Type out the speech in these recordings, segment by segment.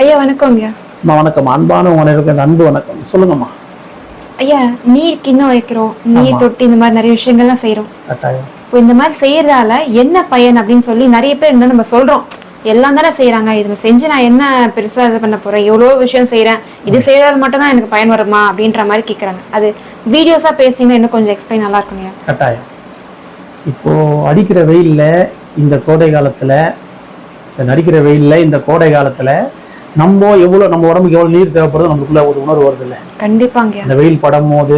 ஐயா வணக்கங்க அம்மா வணக்கம். அன்பான உணர்வுக்கு அன்பு வணக்கம். சொல்லுங்கம்மா. ஐயா நீர் கிண்ணம் வைக்கிறோம். நீர் தொட்டி இந்த மாதிரி நிறைய விஷயங்கள்லாம் கட்டாயம். இப்போ இந்த மாதிரி செய்யறதால என்ன பயன் அப்படின்னு சொல்லி நிறைய பேர் இருந்தா நம்ம சொல்றோம். எல்லாம் தானே செய்யறாங்க இதுல செஞ்சு நான் என்ன பெருசா இது பண்ண போறேன்? எவ்வளவோ விஷயம் செய்யறேன் இது செய்யறதால மட்டும் தான் எனக்கு பயன் வருமா? அப்படின்ற மாதிரி கேக்குறாங்க. அது வீடியோஸா பேசினா இன்னும் கொஞ்சம் எக்ஸ்பிளைன் நல்லா இருக்குங்க ஐயா. கட்டாயம். இப்போ அடிக்கிற வெயில்ல இந்த கோடை காலத்துல நடிக்கிற வெயில்ல இந்த கோடை காலத்துல நம்ம எவ்வளவு நம்ம உடம்புக்கு எவ்வளவு நீர் தேவைப்படுதோ நம்மளுக்குள்ள ஒரு உணர்வு வருது இல்ல கண்டிப்பாங்க. இந்த வெயில் படும் போது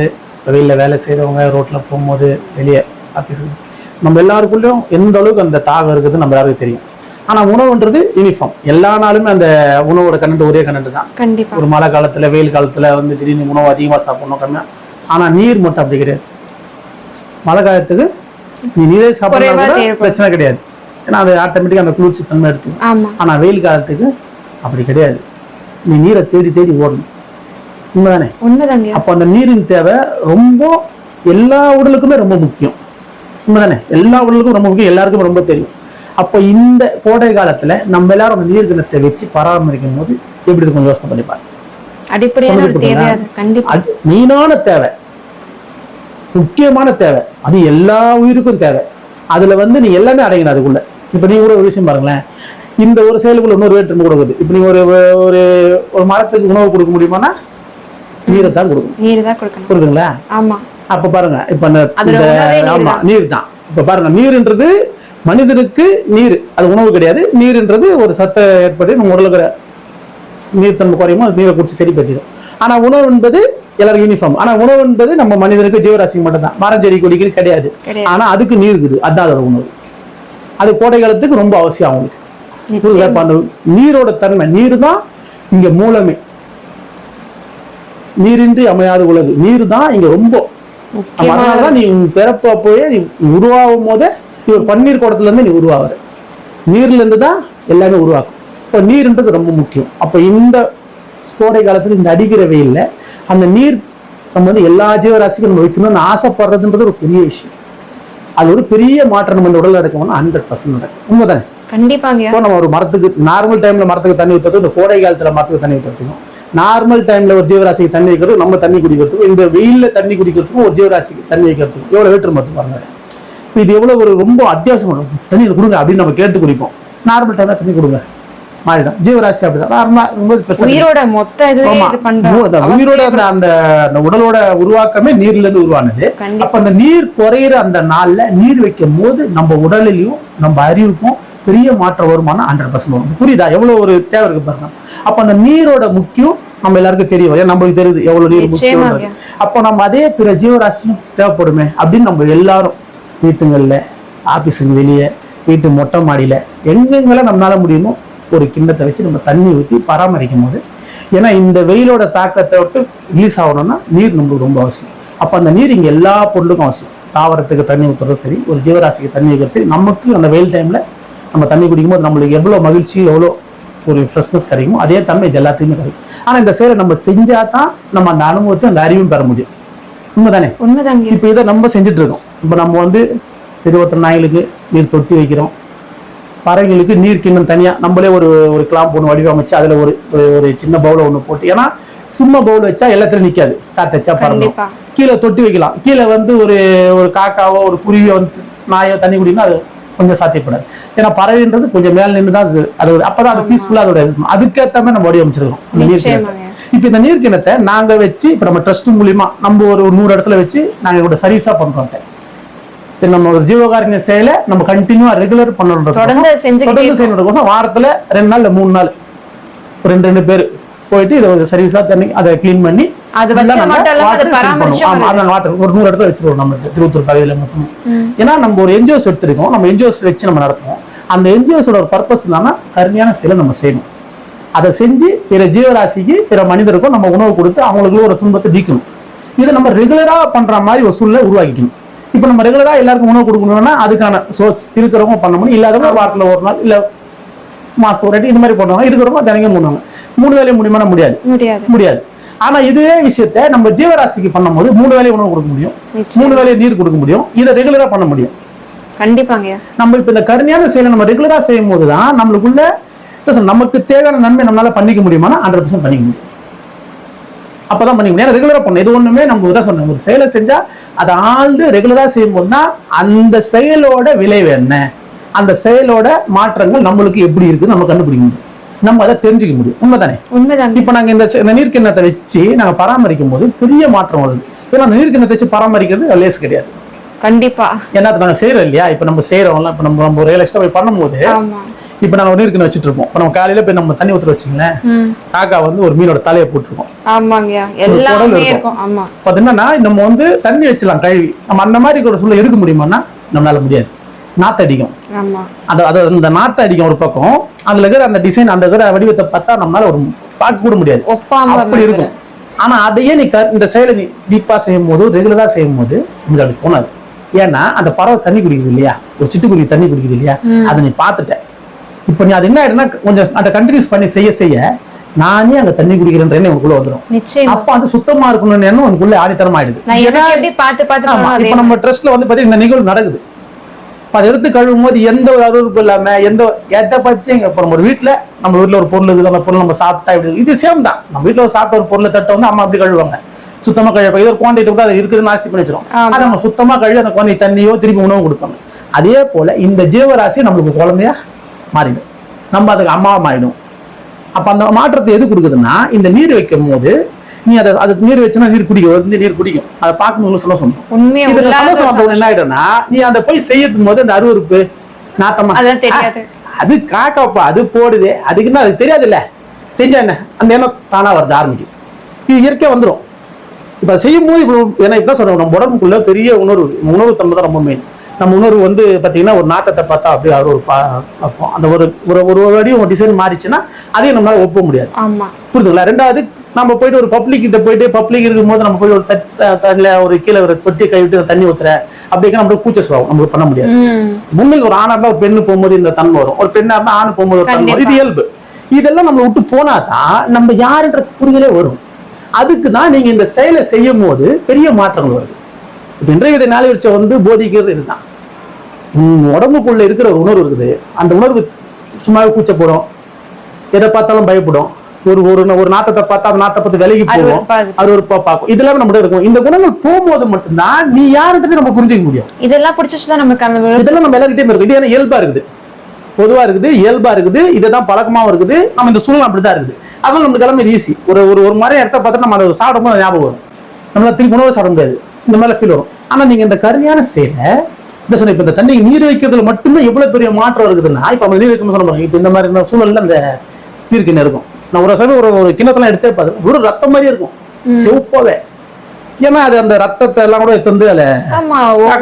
வெயில்ல வேலை செய்றவங்க ரோட்ல போகும்போது வெளியே ஆஃபீஸுக்கு நம்ம எல்லாருக்குள்ளயும் எந்த அளவுக்கு அந்த தாகம் இருக்குது நம்ம எல்லாருக்கும் தெரியும். ஆனா உணவுன்றது யூனிஃபார்ம் எல்லா நாளுமே அந்த உணவோட கண்டென்ட் ஒரே கண்டென்ட் தான். கண்டிப்பா. ஒரு மழை காலத்துல வெயில் காலத்துல வந்து திடீர்னு உணவு அதிகமா சாப்பிடணும் கம்மியா ஆனா நீர் மட்டும் அப்படி கிடையாது. மழை காலத்துக்கு நீ நீரே தேவைப்படும். பிரச்சனை கிடையாது. ஏன்னா அது ஆட்டோமேட்டிக்கா அந்த குளிர்ச்சி தன்மை எடுத்து ஆமா. ஆனா வெயில் காலத்துக்கு அப்படி கிடையாது. நீ நீரை தேடி தேடி ஓடணும். உண்மைதானே? உண்மைதாங்க. அப்போ அந்த நீரின் தேவை ரொம்ப எல்லா உடலுக்குமே ரொம்ப முக்கியம். உண்மைதானே? எல்லா உடலுக்கும் ரொம்ப முக்கியம் எல்லாருக்கும் ரொம்ப தெரியும். அப்போ இந்த கோடை காலத்துல நம்ம எல்லாரும் அந்த நீர் கிணத்தை வச்சு பராமரிக்கும் போது எப்படி இருக்கும்? யோசனை பண்ணி பாருங்க. மெயினான தேவை. முக்கியமான தேவை. அது எல்லா உயிருக்கும் தேவை. அதுல வந்து நீ எல்லாமே அடங்கணும் அதுக்குள்ள. இப்ப நீ கூட ஒரு விஷயம் பாருங்களேன். இந்த ஒரு செயலுக்குள்ள இன்னொரு வேற்று கொடுக்குது. இப்ப நீ ஒரு ஒரு ஒரு மரத்துக்கு உணவு கொடுக்க முடியுமானா நீரை தான் கொடுக்கணும். நீர் தான் கொடுக்கணும். புரியுதுங்களா? ஆமா. அப்ப பாருங்க இப்ப இந்த ஆமா தான். நீர் தான். இப்ப பாருங்க நீர்ன்றது மனிதனுக்கு நீர் அது உணவு கிடையாது. நீர்ன்றது ஒரு சத்தை ஏற்பட்டு நம்ம உடலுக்கு நீர் தன்மை குறையுமோ அது நீரை குடிச்சு சரி பற்றிடும் ஆனா உணவு என்பது எல்லாரும் யூனிஃபார்ம் ஆனா உணவு என்பது நம்ம மனிதனுக்கு ஜீவராசிக்கு மட்டும்தான். மரம் செடி கொடிக்கு கிடையாது. கிடையாது. ஆனா அதுக்கு நீர் இருக்குது. அதான் அதோட உணவு. அது கோடை காலத்துக்கு ரொம்ப அவசியம் அவங்களுக்கு. அந்த நீரோட தன்மை நீர் தான் இங்க மூலமே. நீரின்றி அமையாத உலகு. நீர் தான் இங்க ரொம்ப. அதனாலதான் நீ பிறப்பு அப்போயே நீ உருவாகும் போதே நீ பன்னீர் குடத்துல இருந்து நீ உருவாகுற. நீர்ல இருந்து தான் எல்லாமே உருவாக்கும். இப்போ நீர்ன்றது ரொம்ப முக்கியம். அப்ப இந்த கோடை காலத்துல இந்த அடிக்கிற வெயில்ல அந்த நீர் நம்ம வந்து எல்லா ஜீவராசிக்கும் நம்ம வைக்கணும்னு ஆசைப்படுறதுன்றது ஒரு பெரிய விஷயம். அது ஒரு பெரிய மாற்றம் நம்ம இந்த உடல்ல நடக்கணும்னா ஹண்ட்ரட் பர்சன்ட் நடக்கும். உண்மைதானே? கண்டிப்பாங்க. இப்போ நம்ம ஒரு மரத்துக்கு நார்மல் டைம்ல மரத்துக்கு தண்ணி ஊற்றுறதும் இந்த கோடை காலத்துல மரத்துக்கு தண்ணி ஊற்றுறதுக்கும் நார்மல் டைம்ல ஒரு ஜீவராசிக்கு தண்ணி வைக்கிறதும் நம்ம தண்ணி குடிக்கிறதுக்கும் இந்த வெயில்ல தண்ணி குடிக்கிறதுக்கும் ஒரு ஜீவராசிக்கு தண்ணி வைக்கிறதுக்கும் எவ்வளவு வேற்று மத்து பாருங்க இப்போ இது எவ்வளவு ஒரு ரொம்ப அத்தியாவசியம் தண்ணி கொடுங்க அப்படின்னு நம்ம கேட்டு குடிப்போம். நார்மல் டைம்ல தண்ணி கொடுங்க. மாறிடும். ஜீவராசி அப்படிதான். உயிரோட மொத்த உயிரோட அந்த உடலோட உருவாக்கமே நீர்ல இருந்து உருவானது. அப்ப அந்த நீர் குறையிற அந்த நாள்ல நீர் வைக்கும் போது நம்ம உடலிலையும் நம்ம அறிவுக்கும் பெரிய மாற்றம் வருமானம் ஹண்ட்ரட் பர்சன்ட் வரும். புரியுதா? எவ்வளவு ஒரு தேவை இருக்கு பாருங்க. அப்ப அந்த நீரோட முக்கியம் நம்ம எல்லாருக்கும் தெரியும் ஏன் நம்மளுக்கு தெரியுது எவ்வளவு நீர் முக்கியம் அப்போ நம்ம அதே பிற ஜீவராசியும் தேவைப்படுமே அப்படின்னு நம்ம எல்லாரும் வீட்டுங்கள்ல ஆபீஸுங்க வெளியே வீட்டு மொட்டை மாடியில எங்கெங்கெல்லாம் நம்மளால முடியுமோ ஒரு கிண்ணத்தை வச்சு நம்ம தண்ணி ஊற்றி பராமரிக்கும் போது ஏன்னா இந்த வெயிலோட தாக்கத்தை விட்டு ரிலீஸ் ஆகணும்னா நீர் நம்மளுக்கு ரொம்ப அவசியம். அப்போ அந்த நீர் இங்கே எல்லா பொருளுக்கும் அவசியம். தாவரத்துக்கு தண்ணி ஊற்றுறதும் சரி ஒரு ஜீவராசிக்கு தண்ணி வைக்கிறது சரி நமக்கு அந்த வெயில் டைம்ல நம்ம தண்ணி குடிக்கும்போது நம்மளுக்கு எவ்வளோ மகிழ்ச்சி எவ்வளோ ஒரு ஃப்ரெஷ்னஸ் கிடைக்குமோ அதே தன்மை இது எல்லாத்துக்குமே கிடைக்கும். ஆனால் இந்த செயலை நம்ம செஞ்சா தான் நம்ம அந்த அனுபவத்தை அந்த அறிவும் பெற முடியும். உண்மைதானே? உண்மைதாங்க. இப்போ இதை நம்ம செஞ்சுட்டு இருக்கோம் இப்போ நம்ம வந்து சரி ஒருத்தர் நாய்களுக்கு நீர் தொட்டி வைக்கிறோம். பறவைகளுக்கு நீர் கிண்ணம் தனியா நம்மளே ஒரு ஒரு கிளாம்ப் ஒன்று வடிவமைச்சு அதுல ஒரு ஒரு- சின்ன பவுல ஒன்று போட்டு ஏன்னா சும்மா பவுல் வச்சா எல்லாத்துலயும் நிக்காது. காத்து வச்சா கண்டிப்பா. கீழே தொட்டி வைக்கலாம். கீழே வந்து ஒரு ஒரு காக்காவோ ஒரு குருவியோ வந்து நாயோ தண்ணி குடினா அது கொஞ்சம் சாத்தியப்படாது ஏன்னா பறவைன்றது கொஞ்சம் மேல நின்று தான் அது அது ஒரு அப்பதான் அது பீஸ்ஃபுல்லா அதோட. அதுக்கேத்த மாதிரி நம்ம வடிவமைச்சிருக்கோம் இந்த நீர் கிணத்தை. நிச்சயமாங்க இப்போ இந்த நீர் கிணத்தை நாங்க வச்சு இப்போ நம்ம ட்ரஸ்ட் மூலியமா நம்ம ஒரு நூறு இடத்துல வச்சு நாங்க கூட சர்வீஸா பண்றோம் அதை. இப்போ நம்ம ஒரு ஜீவகாருண்ய செயலை நம்ம கண்டினியூவா ரெகுலர் பண்ணணும் தொடர்ந்து இருக்கோம். செய்யறதுக்கோசம் வாரத்துல ரெண்டு நாள் மூணு நாள் ரெண்டு ரெண்டு பேர் போயிட்டு இதை ஒரு சர்வீஸா தண்ணி அதை க்ளீன் பண்ணி அது ஒரு நூறு இடத்துல வச்சிருவோம் நம்ம திருவத்தூர் பகுதியில மொத்தம். ஏன்னா நம்ம ஒரு என்ஜிஓஸ் எடுத்திருக்கோம். நம்ம என்ஜிஓஸ் வச்சு நம்ம நடத்துவோம் அந்த என்ஜிஓஸோட ஒரு பர்பஸ் என்னன்னா கருமையான செயலை நம்ம செய்யணும். அதை செஞ்சு பிற ஜீவராசிக்கு பிற மனிதருக்கும் நம்ம உணவு கொடுத்து அவங்களுக்கு ஒரு துன்பத்தை நீக்கணும். இதை நம்ம ரெகுலரா பண்ற மாதிரி ஒரு சூழ்நிலை உருவாக்கிக்கணும். இப்போ நம்ம ரெகுலரா எல்லாருக்கும் உணவு கொடுக்கணும்னா அதுக்கான சோர்ஸ் இருக்கிறவங்க பண்ண முடியும். இல்லாதவங்க வாரத்துல ஒரு நாள் இல்ல மாசத்துக்கு ஒரு வாட்டி இந்த மாதிரி பண்ணுவாங்க இருக்கிறவங்க தினைக்கும் பண்ணுவாங்க மூணு வேலையும் முடியுமானா முடியாது. முடியாது. ஆனா இதே விஷயத்த நம்ம ஜீவராசிக்கு பண்ணும்போது மூணு வேலையை உணவு கொடுக்க முடியும். மூணு வேலையை நீர் கொடுக்க முடியும். இதை ரெகுலரா பண்ண முடியும். கண்டிப்பாங்க. நம்ம இப்ப இந்த கருணையான செயலை நம்ம ரெகுலரா செய்யும் போதுதான் நம்மளுக்குள்ள நமக்கு தேவையான நன்மை நம்மளால பண்ணிக்க முடியுமானா ஹண்ட்ரட் பர்சன்ட் பண்ணிக்க முடியும். அப்பதான் பண்ணிக்க முடியும். ரெகுலரா பண்ணணும். இது ஒண்ணுமே நம்ம இதான் சொன்னோம் ஒரு செயலை செஞ்சா அதை ஆழ்ந்து ரெகுலரா செய்யும்போது தான் அந்த செயலோட விளைவு என்ன? அந்த செயலோட மாற்றங்கள் நம்மளுக்கு எப்படி இருக்கு நம்ம கண்டுபிடிக்க முடியும். நம்ம அதை தெரிஞ்சுக்க முடியும். உண்மைதானே? உண்மைதாங்க. இப்ப நாங்க இந்த இந்த நீர்க்கிண்ணத்தை வச்சு நாங்க பராமரிக்கும் போது பெரிய மாற்றம் வருது. ஏன்னா அந்த நீர்க்கிண்ணத்தை வச்சு பராமரிக்கிறது லேஸ் கிடையாது. கண்டிப்பா. ஏன்னா அதை நாங்க செய்யறோம் இல்லையா? இப்ப நம்ம செய்யறோம்ல இப்ப நம்ம நம்ம ஒரு ஏழு எக்ஸ்ட்ரா போய் பண்ணும்போது இப்ப நாங்க ஒரு நீர்க்கிண்ணம் வச்சுட்டு இருப்போம் இப்ப நம்ம காலையில போய் நம்ம தண்ணி ஊத்துற வச்சுங்களேன் ம். காக்கா வந்து ஒரு மீனோட தலையை போட்டிருக்கோம். ஆமாங்கய்யா. குடல் எல்லாமே இருக்கும். இருக்கும். ஆமா. அப்ப அது என்னன்னா நம்ம வந்து தண்ணி வச்சலாம் கழுவி. நம்ம அந்த மாதிரி ஒரு சூழல் எடுக்க முடியுமான்னா நம்மளால முடியாது. நாத்து அடிக்கும். அது அது அந்த நாத்து அடிக்கும் ஒரு பக்கம் அதுல இருக்கிற அந்த டிசைன் அந்த இருக்கிற வடிவத்தை பார்த்தா நம்மளால ஒரு பார்க்க கூட முடியாது. அப்படி இருக்கும். ஆனா அதையே நீ இந்த செயலை நீ டீப்பா செய்யும் போது ரெகுலரா செய்யும் போது உங்களுக்கு அப்படி தோணாது. ஏன்னா அந்த பறவை தண்ணி குடிக்குது இல்லையா? ஒரு சிட்டுக்குருவி தண்ணி குடிக்குது இல்லையா? அதை நீ பார்த்துட்ட. இப்போ நீ அது என்ன ஆயிடுனா கொஞ்சம் அதை கண்டினியூஸ் பண்ணி செய்ய செய்ய நானே அங்க தண்ணி குடிக்கிறேன்ற எண்ணம் உனக்குள்ள வந்துடும் அப்ப அது சுத்தமா இருக்கணும்னு எண்ணம் உனக்குள்ள ஆடித்தரம் ஆயிடுது நம்ம ட்ரெஸ்ல வந்து பாத்தீங்கன்னா இந்த நிகழ்வு நடக்குது. அதை எடுத்து கழுவும் போது எந்த ஒரு அருவருப்பு இல்லாம எந்த எதை பத்தி இப்ப நம்ம ஒரு வீட்டுல நம்ம வீட்டுல ஒரு பொருள் இருக்குது அந்த பொருள் நம்ம சாப்பிட்டா இப்படி இது சேம் தான். நம்ம வீட்டுல ஒரு சாப்பிட்ட ஒரு பொருளை தட்ட வந்து அம்மா அப்படி கழுவாங்க சுத்தமா கழுவ இது ஒரு குழந்தைகிட்ட கூட அது இருக்குதுன்னு நாஸ்தி பண்ணி. அதை நம்ம சுத்தமா கழுவி அந்த குழந்தை தண்ணியோ திருப்பி உணவு கொடுப்பாங்க அதே போல இந்த ஜீவராசி நம்மளுக்கு குழந்தையா மாறிடும். நம்ம அதுக்கு அம்மாவா மாறிடும். அப்ப அந்த மாற்றத்தை எது கொடுக்குதுன்னா இந்த நீர் வைக்கும் போது நீ அதை அதுக்கு நீர் வச்சுன்னா நீர் குடிக்கும். வந்து நீர் குடிக்கும். அதை பார்க்கணும் சந்தோஷம் என்ன ஆயிடும்னா நீ அந்த போய் செய்யறதும் போது அந்த அருவருப்பு நாட்டமா அது காக்காப்பா அது போடுது. அதுக்குன்னு அது தெரியாது இல்ல செஞ்சா என்ன? அந்த எண்ணம் தானா வருது ஆரம்பிக்கும். இது இயற்கையா வந்துரும். இப்ப அதை செய்யும் போது ஏன்னா இப்ப சொல்றோம் நம்ம உடம்புக்குள்ள பெரிய உணர்வு உணர்வு தன்மை தான் ரொம்ப மெயின் நம்ம உணர்வு வந்து பாத்தீங்கன்னா ஒரு நாட்டத்தை பார்த்தா அப்படியே அது ஒரு பார்ப்போம். அந்த ஒரு ஒரு ஒரு அடி ஒரு டிசைன் மாறிச்சுன்னா அதையும் நம்மளால ஒப்ப முடியாது. புரியுதுங்களா ரெண்டாவது நம்ம போயிட்டு ஒரு பப்ளிக் கிட்ட போயிட்டு பப்ளிக் இருக்கும்போது நம்ம போய் ஒரு தண்ணில ஒரு கீழே ஒரு தொட்டி கழுவிட்டு தண்ணி ஊத்துற. அப்படிங்க நம்மளுக்கு கூச்ச சுவாகும் நம்மளுக்கு பண்ண முடியாது. உண்மையில் ஒரு ஆணா இருந்தா ஒரு பெண்ணு போகும்போது இந்த தன்மை வரும். ஒரு பெண்ணா இருந்தா ஆண் போகும்போது ஒரு தன்மை இது இயல்பு. இதெல்லாம் நம்ம விட்டு போனா தான் நம்ம யாருன்ற புரிதலே வரும். அதுக்கு தான் நீங்க இந்த செயலை செய்யும் போது பெரிய மாற்றங்கள் வருது. இப்ப இன்றைய விதை நாளை வச்ச வந்து போதிக்கிறது இதுதான். உடம்புக்குள்ள இருக்கிற ஒரு உணர்வு இருக்குது. அந்த உணர்வு சும்மாவே கூச்சப்படும். எதை பார்த்தாலும் பயப்படும். ஒரு ஒரு ஒரு நாத்தத்தை பார்த்தா அந்த நாத்தை பார்த்து விலகி போகும். இருக்கு. அருவருப்பா பார்க்கும் இதெல்லாம் நம்ம இருக்கும். இந்த குணங்கள் போகும்போது மட்டும்தான் நீ யாருன்றது நம்ம புரிஞ்சுக்க முடியும். இதெல்லாம் பிடிச்சிச்சு தான் நமக்கு இதெல்லாம் நம்ம எல்லாருக்கிட்டே இருக்கு இது ஏன்னா இயல்பா இருக்குது? பொதுவா இருக்குது இயல்பா இருக்குது இதுதான் பழக்கமாவும் இருக்குது. நம்ம இந்த சூழ்நிலை அப்படிதான் இருக்குது. அதனால நமக்கு எல்லாமே ஈஸி ஒரு ஒரு ஒரு மரம் இடத்த பார்த்து நம்ம அதை சாப்பிடும் போது ஞாபகம் வரும். நம்மளால திருப்பி உணவு சாப்பிட முடியாது. இந்த மாதிரி ஃபீல் வரும். ஆனா நீங்க இந்த கருமையான செயலை இந்த சொன்ன இப்ப இந்த தண்ணி நீர் வைக்கிறதுல மட்டுமே எவ்வளவு பெரிய மாற்றம் இருக்குதுன்னா இப்ப நம்ம நீர் வைக்கணும்னு சொல்ல இப்ப இந்த மாதிரி சூழல்ல அந்த நீர் கிண்ணம் இருக்கும். நான் ஒரு சமயம் ஒரு ஒரு கிண்ணத்தெல்லாம் எடுத்தே பார்த்து ஒரு ரத்தம் மாதிரியே இருக்கும். சிவப்பாவே. ஏன்னா அது அந்த ரத்தத்தை எல்லாம் கூட வந்து அதுல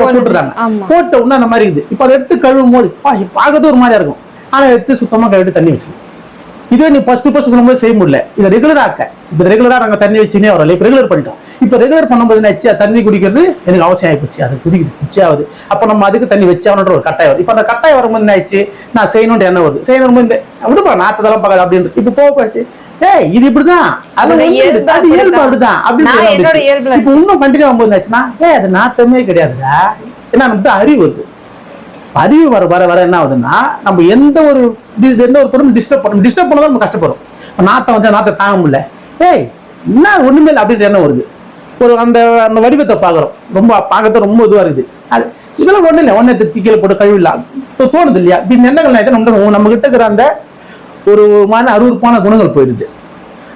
போட்டுறாங்க. போட்ட உடனே அந்த மாதிரி இருக்குது. இப்போ அதை எடுத்து கழுவும் போது பார்க்கறது ஒரு மாதிரியா இருக்கும். ஆனா எடுத்து சுத்தமா கழுவிட்டு தண்ணி வச்சு. இதுவே நீ ஃபர்ஸ்ட் ஃபர்ஸ்ட் சொல்லும்போது செய்ய முடியல. இதை ரெகுலர் ஆக்க. இப்போ ரெகுலரா நாங்க தண்ணி வச்சுனே வரல. இப்போ ரெகுலர் பண்ணிட்டோம். இப்போ ரெகுலர் பண்ணும்போது என்னாச்சு தண்ணி குடிக்கிறது எனக்கு அவசியம் ஆயிப்போச்சு. அது குடிக்குது குச்சியாவது அப்போ நம்ம அதுக்கு தண்ணி வச்சாவன்ற ஒரு கட்டாயம் வருது இப்போ அந்த கட்டாயம் வரும்போது என்ன ஆயிடுச்சு? நான் செய்யணும்னு என்ன வருது. செய்யணும் இந்த விடுப்பா நாத்ததெல்லாம் பார்க்காது அப்படின்னு இப்போ போக போச்சு. ஏய் இது இப்படிதான்? அது இயல்பு அப்படிதான். அப்படின்னு இப்போ இன்னும் கண்டினியூ ஆகும்போது என்னாச்சுன்னா ஏ அது நாட்டமே கிடையாதுடா. ஏன்னா நமக்கு அறிவு வருது. அறிவு வர வர வர என்ன ஆகுதுன்னா நம்ம எந்த ஒரு எந்த ஒரு பொருளும் டிஸ்டர்ப் பண்ண டிஸ்டர்ப் பண்ணதான் நம்ம கஷ்டப்படுறோம். நாத்தம் வந்து நாத்தை தாங்க முடியல. ஏய் என்ன ஒண்ணுமே இல்லை அப்படின்ற எண்ணம் வருது. ஒரு அந்த அந்த வடிவத்தை பார்க்குறோம். ரொம்ப பார்க்கறது ரொம்ப இதுவா இருக்குது. அது இதெல்லாம் ஒண்ணு இல்லை. ஒன்றை திக்கில போட்டு கழுவிடலாம். இப்போ தோணுது இல்லையா? இப்படி எண்ணங்கள் நம்ம நம்ம கிட்ட இருக்கிற அந்த ஒரு மாதிரி அருவருப்பான குணங்கள் போயிடுது.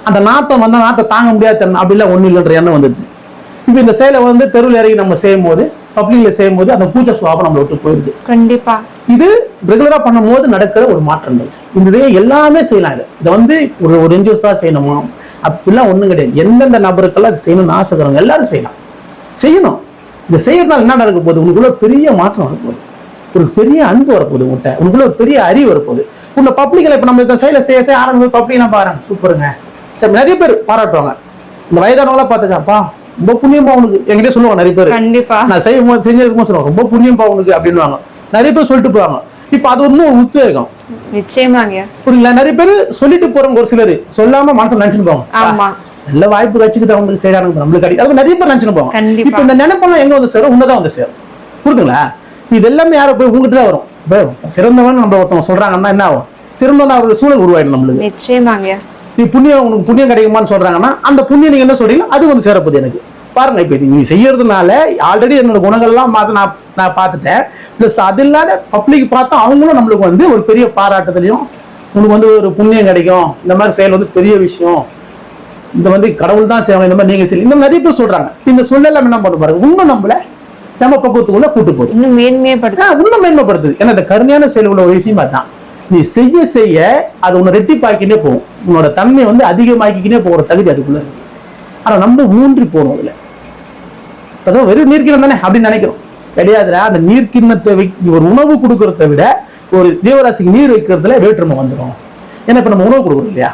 அந்த நாத்தம் வந்தா நாத்தை தாங்க முடியாது தன்மை அப்படிலாம் ஒண்ணு இல்லைன்ற எண்ணம் வந்துடுது. இப்போ இந்த செயலை வந்து தெருவில் இறங்கி நம்ம செய்யும் போது பப்ளிக்ல செய்யும் போது அந்த பூச்சை சுவாபம் நம்மளை விட்டு போயிடுது. கண்டிப்பா. இது ரெகுலரா பண்ணும்போது நடக்கிற ஒரு மாற்றங்கள். இந்த எல்லாமே செய்யலாம் இது. வந்து ஒரு ஒரு என்ஜிஓஸ் தான் செய்யணுமா? அப்படிலாம் ஒண்ணும் கிடையாது. எந்தெந்த நபருக்கெல்லாம் இது செய்யணும்னு ஆசைக்கிறவங்க எல்லாரும் செய்யலாம். செய்யணும். இதை செய்யறதுனால என்ன நடக்க போகுது? உனக்குள்ள பெரிய மாற்றம் வரப்போகுது ஒரு பெரிய அன்பு வரப்போகுது உன்கிட்ட. உனக்குள்ள ஒரு பெரிய அறிவு வரப்போகுது உன்னை பப்ளிக்ல இப்ப நம்ம இந்த செயலை செய்ய செய்ய ஆரம்பிச்சு பப்ளிக்லாம் பாருங்க. சூப்பருங்க சரி நிறைய பேர் பாராட்டுவாங்க. இந்த வயதானவங்களாம் பார்த்துச்சாப்பா ரொம்ப புண்ணியம்பா உனக்கு. என்கிட்ட சொல்லுவாங்க நிறைய பேர். கண்டிப்பா. நான் செய்யும் போது செஞ்சிருக்கும் சொல்லுவாங்க ரொம்ப புண்ணியம்பா உனக்கு அப்படின்னுவாங்க. நிறைய பேர் சொல்லிட்டு போவாங்க. இப்ப அது இன்னும் ஒரு உத்வேகம் நிச்சயமாங்க. புரியுங்களா நிறைய பேர் சொல்லிட்டு போறவங்க ஒரு சிலர். சொல்லாம மனசுல நினைச்சுட்டு போவாங்க. ஆமா. நல்ல வாய்ப்பு வச்சுக்கிட்டு அவங்களுக்கு செய்யறாங்க நம்மளுக்கு அடி அது நிறைய பேர் நினைச்சுட்டு போவாங்க. இப்ப இந்த நினைப்பெல்லாம் எங்க வந்து சேரும்? உன்னதான் வந்து சேரும். புரியுதுங்களா? இது எல்லாமே யாரை போய் உங்ககிட்ட தான் வரும். சிறந்தவன் நம்ம ஒருத்தவங்க சொல்றாங்கன்னா என்ன ஆகும்? சிறந்தனா ஒரு சூழல் உருவாயிடும் நம்மளுக்கு. நிச்சயமாங்க. நீ புண்ணியம் உனக்கு புண்ணியம் கிடைக்குமான்னு சொல்றாங்கன்னா அந்த புண்ணியம் நீங்க என்ன சொல்றீங்களோ அது வந்து சேரப்போகுது எனக்கு. பாருங்க இப்போ இது நீ செய்யறதுனால ஆல்ரெடி என்னோட குணங்கள்லாம் மாத்த நான் நான் பார்த்துட்டேன். ப்ளஸ் அது இல்லாத பப்ளிக் பார்த்தா அவங்களும் நம்மளுக்கு வந்து ஒரு பெரிய பாராட்டுதலையும் உனக்கு வந்து ஒரு புண்ணியம் கிடைக்கும். இந்த மாதிரி செயல் வந்து பெரிய விஷயம். இந்த வந்து கடவுள் தான் செய்வாங்க இந்த மாதிரி நீங்க செய்யலாம் இந்த மாதிரி நிறைய பேர் சொல்றாங்க. இந்த சூழ்நிலை என்ன பண்ண பாருங்க உண்மை நம்மள செம பக்குவத்துக்குள்ள கூட்டு போகுது. இன்னும் மேன்மையப்படுத்த. இன்னும் மேன்மைப்படுத்துது. ஏன்னா இந்த கருணையான செயல் உள்ள ஒரு விஷயம் தான். நீ செய்ய செய்ய அது உன்னை ரெட்டிப்பாக்கினே போகும். உன்னோட தன்மை வந்து அதிகமாக்கிக்கினே போகிற தகுதி அதுக்குள்ள இருக்கு. ஆனா நம்ம ஊன்றி போகணும் அதுல. அதான் வெறும் நீர்க்கிணம் தானே அப்படின்னு நினைக்கிறோம். கிடையாதுடா அந்த நீர்க்கிண்ணத்தை ஒரு உணவு கொடுக்கறத விட ஒரு ஜீவராசிக்கு நீர் வைக்கிறதுல வேற்றுமை வந்துடும் ஏன்னா இப்ப நம்ம உணவு கொடுக்குறோம் இல்லையா?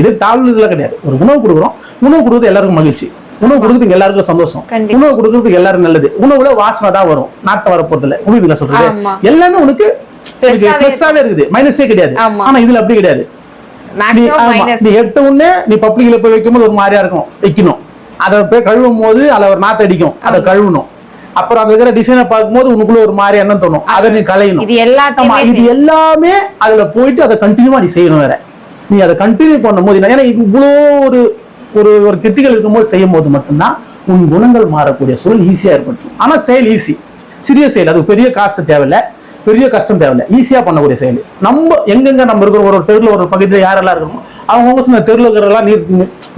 இது தாழ்வு இதெல்லாம் கிடையாது. ஒரு உணவு கொடுக்குறோம். உணவு கொடுக்குறது எல்லாருக்கும் மகிழ்ச்சி. உணவு கொடுக்குறதுக்கு எல்லாருக்கும் சந்தோஷம். உணவு கொடுக்கறதுக்கு எல்லாரும் நல்லது. உணவுல வாசனை தான் வரும். நாட்டை வர போறதுல உணவுல சொல்றது. எல்லாமே உனக்கு பெருசாவே இருக்குது. மைனஸே கிடையாது. ஆனா இதுல அப்படி கிடையாது. நீ எடுத்த உடனே நீ பப்ளிக்ல போய் வைக்கும்போது ஒரு மாதிரியா இருக்கும். வைக்கணும். அதை போய் கழுவும் போது அதுல ஒரு நாத்து அடிக்கும். அதை கழுவணும். அப்புறம் அதுல இருக்கிற டிசைனை பார்க்கும்போது உனக்குள்ள ஒரு மாதிரி எண்ணம் தோணும். அதை நீ களையணும். இது ஆமா எல்லாத்தையுமே இது எல்லாமே அதுல போயிட்டு அதை கண்டினியூவா நீ செய்யணும் வேற. நீ அதை கண்டினியூ பண்ணும்போது என்ன- ஏன்னா இவ்வளோ ஒரு ஒரு ஒரு கிரிட்டிக்கல் இருக்கும்போது செய்யும் போது மட்டும்தான் உன் குணங்கள் மாறக்கூடிய சூழல் ஈஸியா ஏற்படும் ஆனா செயல் ஈஸி சிறிய செயல் அது பெரிய காஸ்ட் தேவையில்ல. பெரிய கஷ்டம் தேவையில்ல. ஈஸியா பண்ணக்கூடிய செயல். நம்ம எங்கெங்க நம்ம இருக்கிற ஒரு ஒரு தெருல ஒரு பகுதியில் யாரெல்லாம் இருக்கிறோமோ அவங்க சில தெருல இருக்கிறதெல்லாம் நீர்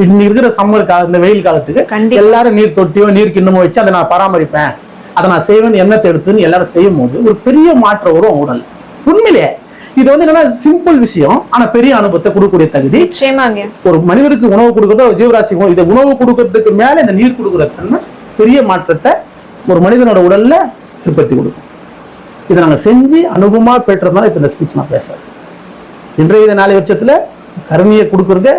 இன்னைக்கு இருக்கிற சம்மர் கால இந்த வெயில் காலத்துக்கு. எல்லாரும் நீர் தொட்டியோ நீர் கிண்ணமோ வச்சு அதை நான் பராமரிப்பேன். அதை நான் செய்வேன் எண்ணத்தை எடுத்துன்னு எல்லாரும் செய்யும் போது ஒரு பெரிய மாற்றம் வரும் உடல். உண்மையிலே இது வந்து என்னன்னா சிம்பிள் விஷயம் ஆனா பெரிய அனுபவத்தை கொடுக்கக்கூடிய தகுதி. ஒரு மனிதருக்கு உணவு கொடுக்கறதோ ஒரு ஜீவராசி இதை உணவு கொடுக்கறதுக்கு மேல இந்த நீர் கொடுக்குற பெரிய மாற்றத்தை ஒரு மனிதனோட உடல்ல ஏற்படுத்தி கொடுக்கும். இதை நாங்கள் செஞ்சு அனுபவமாக பெற்றதுனால இப்போ இந்த ஸ்பீச் நான் பேசுகிறேன் இன்றைய நாளை வருஷத்தில் கருணையை கொடுக்குறதே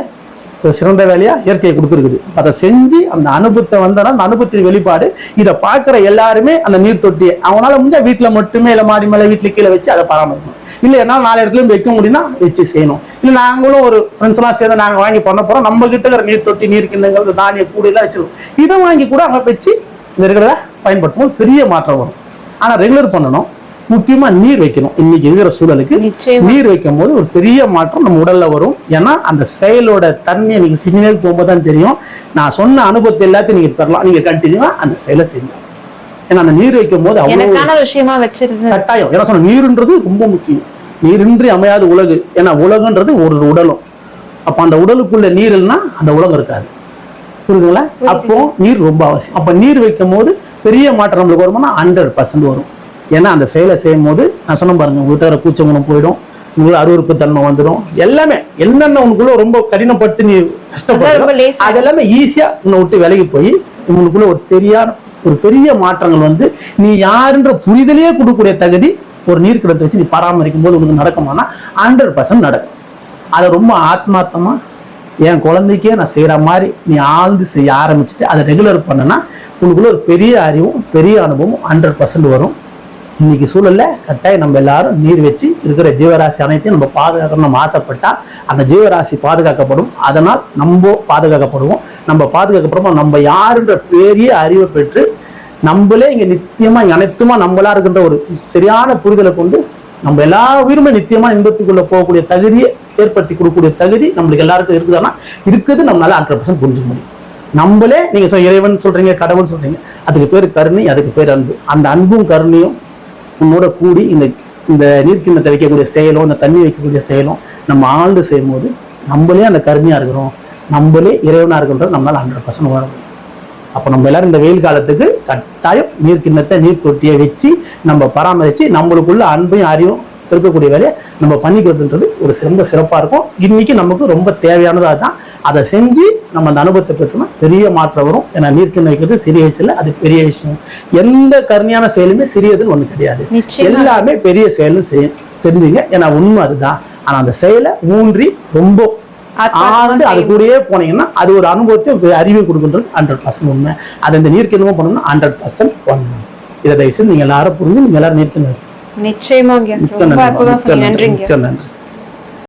ஒரு சிறந்த வேலையாக இயற்கையை கொடுத்துருக்குது அதை செஞ்சு அந்த அனுபவத்தை வந்தோன்னா அந்த அனுபவத்தின் வெளிப்பாடு இதை பார்க்குற எல்லாருமே அந்த நீர் தொட்டியை அவனால முடிஞ்சால் வீட்டில் மட்டுமே இல்லை மாடி மேலே வீட்டில் கீழே வச்சு அதை பராமரிக்கணும். இல்லை என்னால் நாலு இடத்துலையும் வைக்க முடியும்னா வச்சு செய்யணும். இல்லை நாங்களும் ஒரு ஃப்ரெண்ட்ஸ்லாம் சேர்ந்து நாங்கள் வாங்கி பண்ண போகிறோம் நம்ம கிட்ட இருக்கிற நீர் தொட்டி நீர் கிண்ணங்கள் தானிய கூடையெல்லாம் எல்லாம் வச்சிருக்கோம். இதை வாங்கி கூட அங்கே வச்சு இந்த இருக்கிறத பயன்படுத்தும் பெரிய மாற்றம் வரும். ஆனால் ரெகுலர் பண்ணணும். முக்கியமா நீர் வைக்கணும். இன்னைக்கு இருக்கிற சூழலுக்கு. நீர் வைக்கும் போது ஒரு பெரிய மாற்றம் நம்ம உடல்ல வரும். ஏன்னா அந்த செயலோட தன்மையை நீங்க சிக்னல் போகும்போது தான் தெரியும். நான் சொன்ன அனுபவத்தை எல்லாத்தையும் நீங்க பெறலாம். நீங்க கண்டினியூவா அந்த செயலை செய்யலாம் ஏன்னா அந்த நீர் வைக்கும் போது அவ்வளவு விஷயமா வச்சிருந்தேன். கட்டாயம். ஏன்னா சொன்ன நீருன்றது ரொம்ப முக்கியம். நீரின்றி அமையாத உலகு. ஏன்னா உலகன்றது ஒரு உடலும். அப்ப அந்த உடலுக்குள்ள நீர் இல்லைன்னா அந்த உலகம் இருக்காது. புரியுதுங்களா? அப்போ நீர் ரொம்ப அவசியம். அப்ப நீர் வைக்கும் போது பெரிய மாற்றம் நம்மளுக்கு வருமானா ஹண்ட்ரட் பர்சன்ட் வரும். ஏன்னா அந்த செயலை செய்யும் போது நான் சொன்ன பாருங்க உங்ககிட்ட வர பூச்சை குணம் போயிடும் உங்களுக்கு அருவருப்பு தன்மை வந்துடும். எல்லாமே என்னென்ன உனக்குள்ள ரொம்ப கடினப்பட்டு நீ கஷ்டப்படுற அது எல்லாமே ஈஸியா உன்னை விட்டு விலகி போய் உங்களுக்குள்ள ஒரு தெரியாத ஒரு பெரிய மாற்றங்கள் வந்து நீ யாருன்ற புரிதலையே கொடுக்கக்கூடிய தகுதி ஒரு நீர்க்கிடத்தை வச்சு நீ பராமரிக்கும் போது உனக்கு நடக்குமானா ஹண்ட்ரட் பர்சன்ட் நடக்கும். அதை ரொம்ப ஆத்மார்த்தமா என் குழந்தைக்கே நான் செய்யற மாதிரி நீ ஆழ்ந்து செய்ய ஆரம்பிச்சுட்டு அதை ரெகுலர் பண்ணனா உனக்குள்ள ஒரு பெரிய அறிவும் பெரிய அனுபவமும் ஹண்ட்ரட் பர்சன்ட் வரும். இன்னைக்கு சூழல்ல கட்டாயம் நம்ம எல்லாரும் நீர் வச்சு இருக்கிற ஜீவராசி அனைத்தையும் நம்ம பாதுகாக்கணும் நம்ம ஆசைப்பட்டா அந்த ஜீவராசி பாதுகாக்கப்படும். அதனால் நம்ம பாதுகாக்கப்படுவோம். நம்ம பாதுகாக்கப்படுவோம் நம்ம யாருன்ற பெரிய அறிவை பெற்று நம்மளே இங்க நித்தியமா அனைத்துமா நம்மளா இருக்கின்ற ஒரு சரியான புரிதலை கொண்டு நம்ம எல்லா உயிருமே நித்தியமா இன்பத்துக்குள்ள போகக்கூடிய தகுதியை ஏற்படுத்தி கொடுக்கக்கூடிய தகுதி நம்மளுக்கு எல்லாருக்கும் இருக்குதுன்னா இருக்குது. நம்மளால ஹண்ட்ரட் பர்சன்ட் புரிஞ்சுக்க முடியும். நம்மளே நீங்க இறைவன் சொல்றீங்க கடவுள் சொல்றீங்க. அதுக்கு பேர் கருணை அதுக்கு பேர் அன்பு. அந்த அன்பும் கருணையும் உன்னோட கூடி இந்த இந்த நீர்க்கிண்ணத்தை வைக்கக்கூடிய செயலும் இந்த தண்ணி வைக்கக்கூடிய செயலும் நம்ம ஆழ்ந்து செய்யும் போது நம்மளே அந்த கருமையாக இருக்கிறோம். நம்மளே இறைவனாக இருக்கிறோம் நம்மளால் ஹண்ட்ரட் பர்சன்ட் வரும் அப்போ நம்ம எல்லாரும் இந்த வெயில் காலத்துக்கு கட்டாயம் நீர் கிண்ணத்தை நீர் தொட்டியை வச்சு நம்ம பராமரித்து நம்மளுக்குள்ள அன்பையும் அறிவும் இருக்கக்கூடிய வேலையை நம்ம பண்ணிக்கிறதுன்றது ஒரு சிறந்த சிறப்பாக இருக்கும். இன்னைக்கு நமக்கு ரொம்ப தேவையானதாக தான் அதை செஞ்சு நம்ம அந்த அனுபவத்தை பெற்றோம்னா பெரிய மாற்றம் வரும். ஏன்னா நீர்க்கிண்ணம் வைக்கிறது சிறிய வயசுல அது பெரிய விஷயம். எந்த கருணையான செயலுமே சிறியதுன்னு ஒண்ணு கிடையாது. எல்லாமே பெரிய செயல்னு செய்ய தெரிஞ்சுங்க. ஏன்னா உண்மை அதுதான். ஆனா அந்த செயலை ஊன்றி ரொம்ப ஆழ்ந்து அது. கூடயே போனீங்கன்னா அது ஒரு அனுபவத்தை அறிவை கொடுக்குன்றது ஹண்ட்ரட் பர்சன்ட் உண்மை. அதை இந்த நீர்க்கிணமும் பண்ணணும்னா ஹண்ட்ரட் பர்சன்ட் பண்ணணும் இதை தயவுசெய்து நீங்க எல்லாரும் புரிஞ்சு நீங்க எல்லாரும் நீர்க்கிணம் நிச்சயமாங்க ரொம்ப அற்புதம் நன்றிங்க. நன்றி.